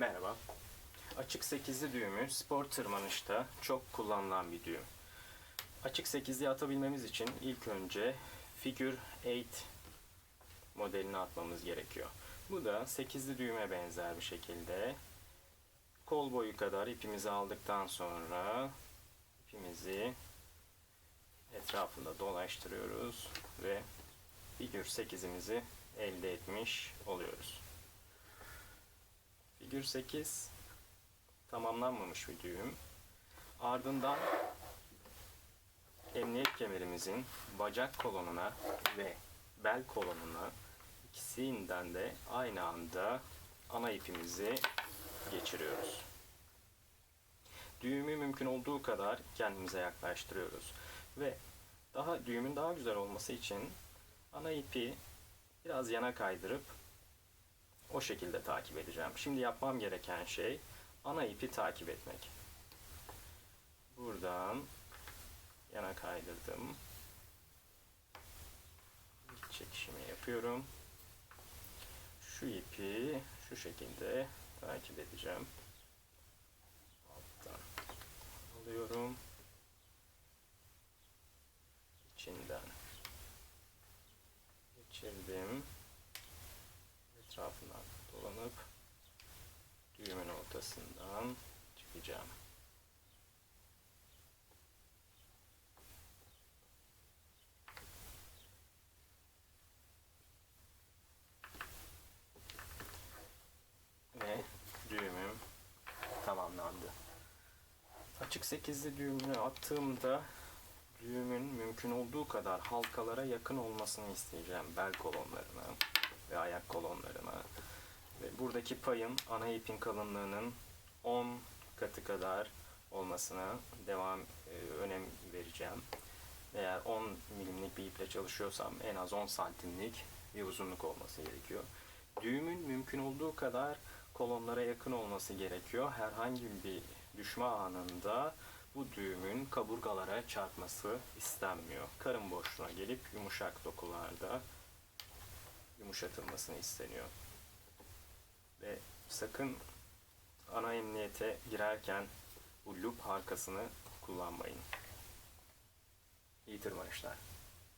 Merhaba. Açık 8'li düğümü spor tırmanışta çok kullanılan bir düğüm. Açık 8'li atabilmemiz için ilk önce figure 8 modelini atmamız gerekiyor. Bu da 8'li düğüme benzer bir şekilde kol boyu kadar ipimizi aldıktan sonra ipimizi etrafında dolaştırıyoruz ve figür 8'imizi elde etmiş oluyoruz. Figür 8 tamamlanmamış bir düğüm. Ardından emniyet kemerimizin bacak kolonuna ve bel kolonuna ikisinden de aynı anda ana ipimizi geçiriyoruz. Düğümü mümkün olduğu kadar kendimize yaklaştırıyoruz. Ve daha düğümün daha güzel olması için ana ipi biraz yana kaydırıp o şekilde takip edeceğim. Şimdi yapmam gereken şey ana ipi takip etmek. Buradan yana kaydırdım. İlk çekişimi yapıyorum. Şu ipi şu şekilde takip edeceğim. Düğümün ortasından çıkacağım. Ve düğümüm tamamlandı. Açık 8'li düğümünü attığımda düğümün mümkün olduğu kadar halkalara yakın olmasını isteyeceğim. Bel kolonlarına ve ayak kolonlarına. Buradaki payın ana ipin kalınlığının 10 katı kadar olmasına devam e, önem vereceğim. Eğer 10 milimlik bir iple çalışıyorsam en az 10 santimlik bir uzunluk olması gerekiyor. Düğümün mümkün olduğu kadar kolonlara yakın olması gerekiyor. Herhangi bir düşme anında bu düğümün kaburgalara çarpması istenmiyor. Karın boşluğuna gelip yumuşak dokularda yumuşatılmasını isteniyor. Sakın ana emniyete girerken bu loop halkasını kullanmayın. İyi tırmanışlar.